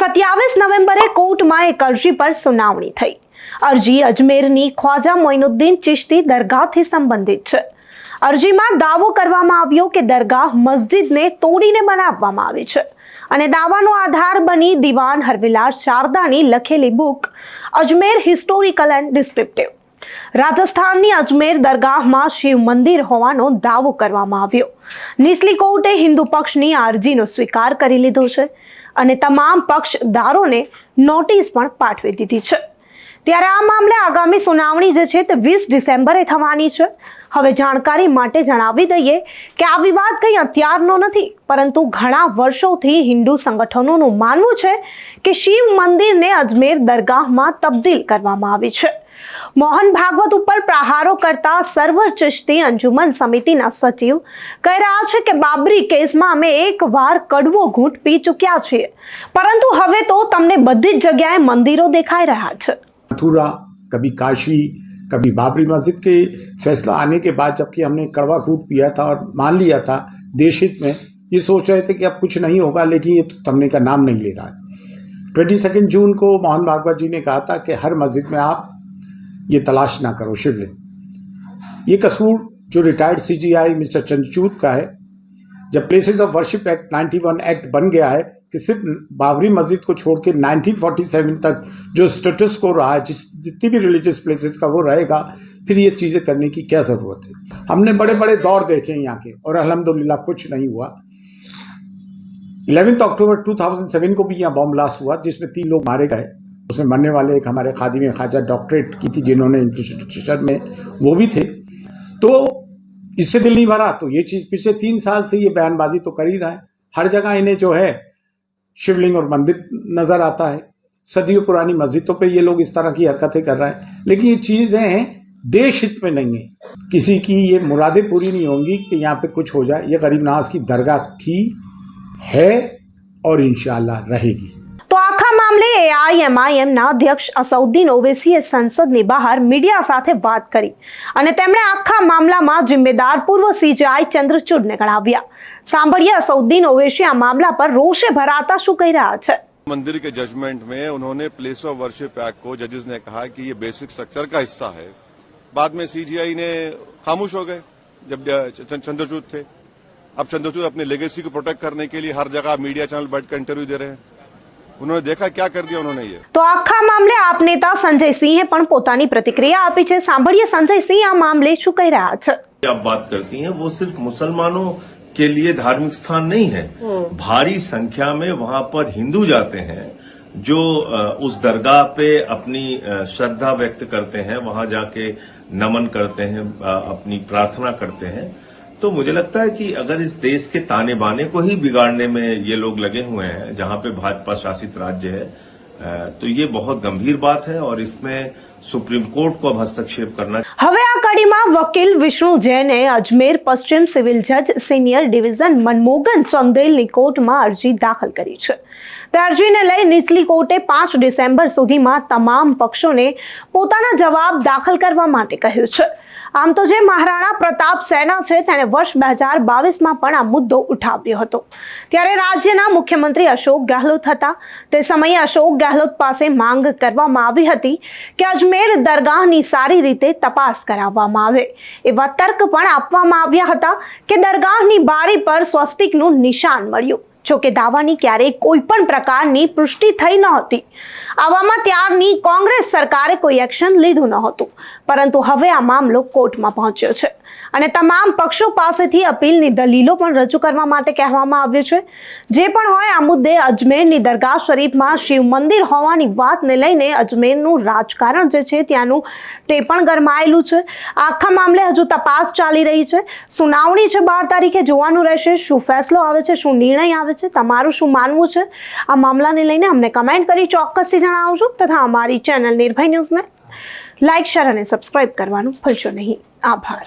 સત્યાવીસ નવેમ્બરે કોર્ટમાં એક અરજી પર સુનાવણી થઈ. અરજી અજમેરની ખ્વાજા મોઇનુદ્દીન ચિશ્તી દરગાહથી સંબંધિત છે. અરજીમાં દાવો કરવામાં આવ્યો કે દરગાહ મસ્જિદને તોડીને બનાવવામાં આવી છે અને દાવાનો આધાર બની દિવાન હરવિલાસ શારદાની લખેલી book Ajmer historical and descriptive. રાજસ્થાનની અજમેર દરગાહમાં શિવ મંદિર હોવાનો દાવો કરવામાં આવ્યો. નીચલી કોર્ટે હિન્દુ પક્ષની આ અરજીનો સ્વીકાર કરી લીધો છે. અને તમામ પક્ષદારોને નોટિસ પણ પાઠવી દીધી છે. ત્યારે આ મામલે આગામી સુનાવણી જે છે તે વીસ ડિસેમ્બરે થવાની છે. હવે જાણકારી માટે જણાવી દઈએ કે આ વિવાદ કંઈ અત્યારનો નથી, પરંતુ ઘણા વર્ષોથી હિન્દુ સંગઠનોનું માનવું છે કે શિવ મંદિરને અજમેર દરગાહમાં તબદીલ કરવામાં આવી છે. મોહન ભાગવત ઉપર પ્રહારો કરતા સર્વર અંજુમન સમિતિના સચિવ કહી રહ્યા છે કે બાબરી કેસમાં અમે એકવાર કડવો ઘૂંટ પી ચૂક્યા છીએ. પરંતુ હવે તો તમને બધી જ જગ્યાએ મંદિરો દેખાઈ રહ્યા છે. मथुरा, कभी काशी, कभी बाबरी मस्जिद के फैसला आने के बाद जबकि हमने कड़वा घूट पिया था और मान लिया था देश हित में, ये सोच रहे थे कि अब कुछ नहीं होगा, लेकिन ये तमने का नाम नहीं ले रहा है। ट्वेंटी सेकेंड जून को मोहन भागवत जी ने कहा था कि हर मस्जिद में आप ये तलाश ना करो शिवलिंग ये कसूर जो रिटायर्ड सीजीआई मिस्टर चंद्रचूत का है, जब places of worship act 91 act बन गया है कि सिर्फ़ बाबरी मस्जिद को छोड़ के 1947 तक जो स्टेटस को रहा है, जिस जितनी भी रिलीजियस प्लेसेस का वो रहेगा, फिर ये चीज़ें करने की क्या ज़रूरत है? हमने बड़े बड़े दौर देखे हैं यहाँ के, और अल्हम्दुलिल्लाह कुछ नहीं हुआ। 11 अक्टूबर 2007 को भी यहाँ बॉम्ब ब्लास्ट हुआ, जिसमें तीन लोग मारे गए। उसमें मरने वाले एक हमारे खादी में खाजा डॉक्टरेट की थी, जिन्होंने इंस्टीट्यूशन में वो भी थे। तो इससे दिल नहीं भरा तो ये चीज़ पिछले तीन साल से ये बयानबाजी तो कर ही रहा है। हर जगह इन्हें जो है शिवलिंग और मंदिर नज़र आता है। सदियों पुरानी मस्जिदों पे ये लोग इस तरह की हरकतें कर रहे हैं। लेकिन ये चीज़ें हैं, देश हित में नहीं है। किसी की ये मुरादें पूरी नहीं होंगी कि यहाँ पे कुछ हो जाए। ये गरीब नवाज़ की दरगाह थी, है और इन रहेगी। મામલે એઆઈએમઆઈએમના અધ્યક્ષ અસૌદ્દીન ઓવેસીએ સંસદની બહાર મીડિયા સાથે વાત કરી અને તેમણે આખા મામલામાં જિમ્મેદાર પૂર્વ સીજીઆઈ ચંદ્રચૂડને ગણાવ્યા સાંભળીએ અસૌદ્દીન ઓવેસી આ મામલા પર રોષે ભરાતા શું કહી રહ્યા છે मंदिर के जजमेंट में उन्होंने प्लेस ऑफ वर्शिप एक्ट को जजेस ने कहा कि ये बेसिक स्ट्रक्चर का हिस्सा है बाद में सीजीआई ने खामोश हो गए जब च- चंद्रचूड थे अब चंद्रचूड अपनी लेगेसी को प्रोटेक्ट करने के लिए हर जगह मीडिया चैनल बैठकर इंटरव्यू दे रहे हैं उन्होंने देखा क्या कर दिया उन्होंने ये તો આખા મામલે આપ નેતા સંજય સિંહે પણ પોતાની પ્રતિક્રિયા આપી છે સાંભળીએ સંજય સિંહ આ મામલે શું કહી રહ્યા છે आप बात करती हैं वो सिर्फ मुसलमानों के लिए धार्मिक स्थान नहीं है भारी संख्या में वहां पर हिंदू जाते हैं जो अ, उस दरगाह पे अपनी अ, श्रद्धा व्यक्त करते हैं वहां जाके नमन करते हैं अ, अपनी प्रार्थना करते हैं तो मुझे लगता है कि अगर इस देश के ताने बाने को ही बिगाड़ने में ये लोग लगे हुए हैं, जहाँ पे भाजपा शासित राज्य है तो ये बहुत गंभीर बात है और इसमें सुप्रीम कोर्ट को अब हस्तक्षेप करना હવે આ કડીમાં વકીલ વિષ્ણુ જૈને અજમેર પશ્ચિમ સિવિલ જજ સિનિયર ડિવિઝન મનમોગન ચંદેલની કોર્ટમાં અરજી દાખલ કરી છે તે અરજીને લઈ નીચલી કોર્ટે પાંચ ડિસેમ્બર સુધીમાં તમામ પક્ષોને પોતાના જવાબ દાખલ કરવા માટે કહ્યું છે આમ તો જે મહારાણા પ્રતાપ સેના છે તેણે વર્ષ બે હજાર બાવીસમાં પણ આ મુદ્દો ઉઠાવ્યો હતો ત્યારે રાજ્યના મુખ્યમંત્રી અશોક ગેહલોત હતા તે સમયે અશોક ગેહલોત પાસે માંગ કરવામાં આવી હતી કે અજમેર દરગાહની સારી રીતે તપાસ કરાવવામાં આવે. એવા તર્ક પણ આપવામાં આવ્યા હતા કે દરગાહની બારી પર સ્વસ્તિકનું નિશાન મળ્યું. જોકે દાવાની ક્યારેય કોઈ પણ પ્રકારની પુષ્ટિ થઈ નહોતી આવામાં ત્યારની કોંગ્રેસ સરકારે કોઈ એક્શન લીધું નહોતું પરંતુ હવે આ મામલો કોર્ટમાં પહોંચ્યો છે. અને તમામ પક્ષો પાસેથી અપીલની દલીલો પણ રજૂ કરવા માટે કહેવામાં આવ્યું છે. જે પણ હોય આ મુદ્દે અજમેરની દરગાહ શરીફમાં શિવ મંદિર હોવાની વાતને લઈને અજમેરનું રાજકારણ જે છે ત્યાંનું તે પણ ગરમાયેલું છે. આખા મામલે હજુ તપાસ ચાલી રહી છે. સુનાવણી છે બાર તારીખે જોવાનું રહેશે. શું ફેસલો આવે છે, શું નિર્ણય આવે છે? તમારું શું માનવું છે? આ મામલાને લઈને અમને કમેન્ટ કરી ચોક્કસથી જણાવજો તથા અમારી ચેનલ નિર્ભય ન્યૂઝને લાઇક શેર અને સબસ્ક્રાઇબ કરવાનું ભૂલશો નહીં. આભાર.